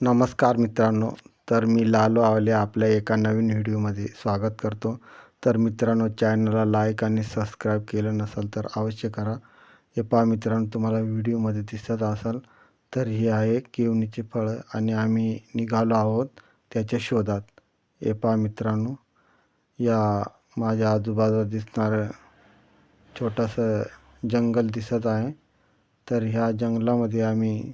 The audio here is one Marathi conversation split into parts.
नमस्कार मित्रांनो तर मी लालो आवले आपल्या एका नवीन व्हिडिओमध्ये स्वागत करतो. तर मित्रांनो चॅनलला लाईक आणि सबस्क्राईब केलं नसेल तर अवश्य करा. हे पहा मित्रांनो तुम्हाला व्हिडिओमध्ये दिसत असेल तर हे आहे केवणीचे फळं आणि आम्ही निघालो आहोत त्याच्या शोधात. हे पहा मित्रांनो या माझ्या आजूबाजूला दिसणारं छोटंसं जंगल दिसत आहे. तर ह्या जंगलामध्ये आम्ही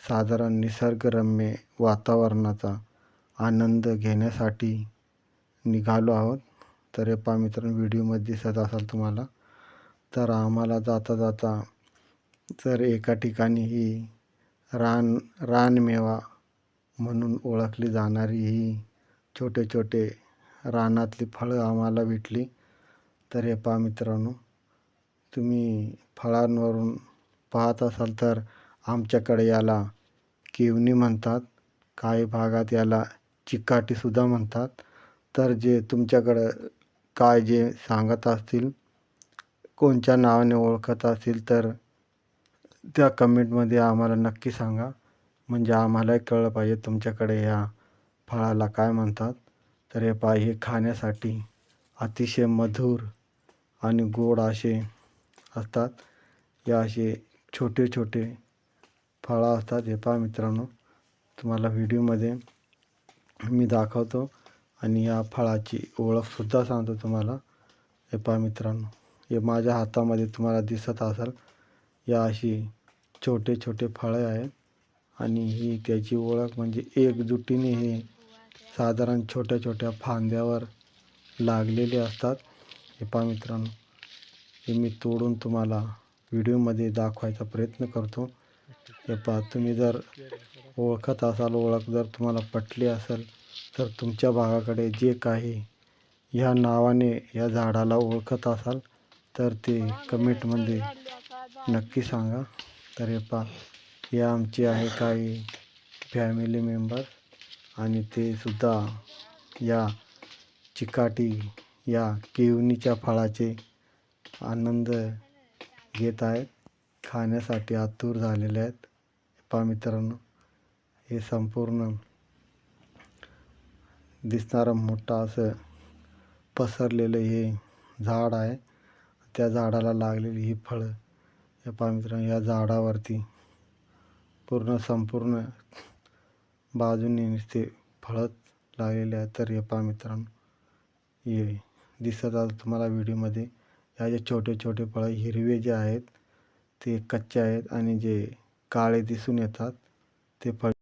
साधारण निसर्गरम्य वातावरणाचा आनंद घेण्यासाठी निघालो आहोत. तर हे पहा मित्रांनो व्हिडिओमध्ये दिसत असाल तुम्हाला. तर आम्हाला जाता जाता तर एका ठिकाणी ही रान रानमेवा म्हणून ओळखली जाणारी ही छोटे छोटे रानातली फळं आम्हाला भेटली. तर हे पहा मित्रांनो तुम्ही फळांवरून पाहत असाल तर आमच्याकडे याला केवणी म्हणतात काही भागात याला चिकाटीसुद्धा म्हणतात. तर जे तुमच्याकडं काय जे सांगत असतील कोणत्या नावाने ओळखत असतील तर त्या कमेंटमध्ये आम्हाला नक्की सांगा. म्हणजे आम्हालाही कळलं पाहिजे तुमच्याकडे या फळाला काय म्हणतात. तर हे पाय हे खाण्यासाठी अतिशय मधुर आणि गोड असे असतात. या असे छोटे छोटे फळं असतात हे पहा मित्रांनो. तुम्हाला व्हिडिओमध्ये मी दाखवतो आणि या फळाची ओळखसुद्धा सांगतो तुम्हाला. हे पहा मित्रांनो. हे माझ्या हातामध्ये तुम्हाला दिसत असेल. या अशी छोटे छोटे फळं आहेत आणि ही त्याची ओळख म्हणजे एकजुटीने हे साधारण छोट्या छोट्या फांद्यावर लागलेले असतात. हे पहा मित्रांनो. हे मी तोडून तुम्हाला व्हिडिओमध्ये दाखवायचा प्रयत्न करतो. हे पहा तुम्ही जर ओळखत असाल ओळख जर तुम्हाला पटली असेल तर तुमच्या भागाकडे जे काही ह्या नावाने या झाडाला ओळखत असाल तर ते कमेंटमध्ये नक्की सांगा. तर हे पहा हे आमचे आहे काही फॅमिली मेंबर आणि ते सुद्धा या चिकाटी या केवणीच्या फळाचे आनंद घेत आहेत. खाण्यासाठी आतुर झालेले आहेत. पहा मित्रांनो हे संपूर्ण दिसणारं मोठं असं पसरलेलं हे झाड आहे. त्या झाडाला लागलेली ही फळं हे पहा मित्रांनो या झाडावरती पूर्ण संपूर्ण बाजूने नुसते फळत लागलेले आहेत. तर हे पहा मित्रांनो हे दिसत आज तुम्हाला व्हिडिओमध्ये. ह्या जे छोटे छोटे फळं हिरवे जे आहेत ते कच्चे आहेत आणि जे काळे दिसून येतात ते फळ